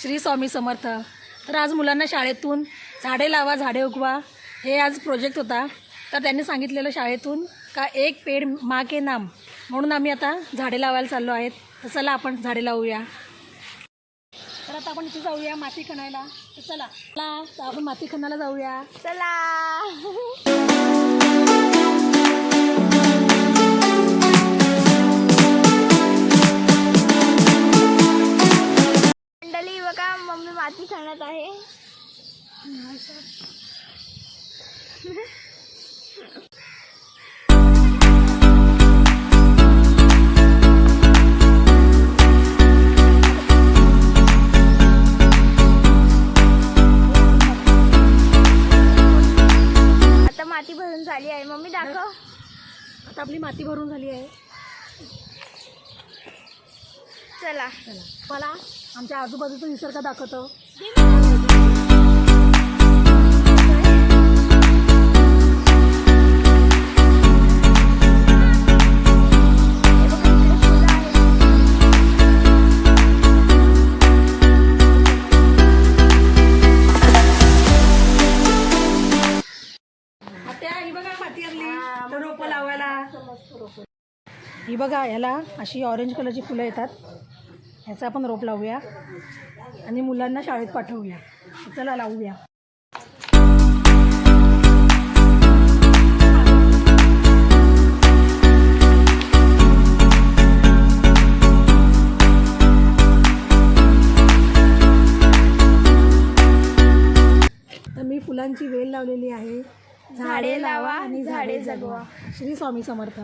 श्री स्वामी समर्थ. तर आज मुलांना शाळेतून झाडे लावा झाडे उगवा हे आज प्रोजेक्ट होता. तर त्यांनी सांगितलेलं शाळेतून का एक पेड मा के नाम. म्हणून आम्ही आता झाडे लावायला चाललो आहेत. तर चला आपण झाडे लावूया. तर आता आपण इथे जाऊया माती खणायला. तर चला. चला तर आपण माती खणायला जाऊया. चला. मंडळी बघा मम्मी माती खाण्यात आहे. आता माती भरून झाली आहे. मम्मी दाखव. आता आपली माती भरून झाली आहे. चला. चला. मला आमच्या आजूबाजूचा निसर्ग दाखवतो. हे बघा, ह्याला अशी ऑरेंज कलरची फुलं येतात. ह्याचं आपण रोप लावूया आणि मुलांना शाळेत पाठवूया. चला लावूया. तर मी फुलांची वेल लावलेली आहे. झाडे लावा, झाडे जगवा. श्री स्वामी समर्थ.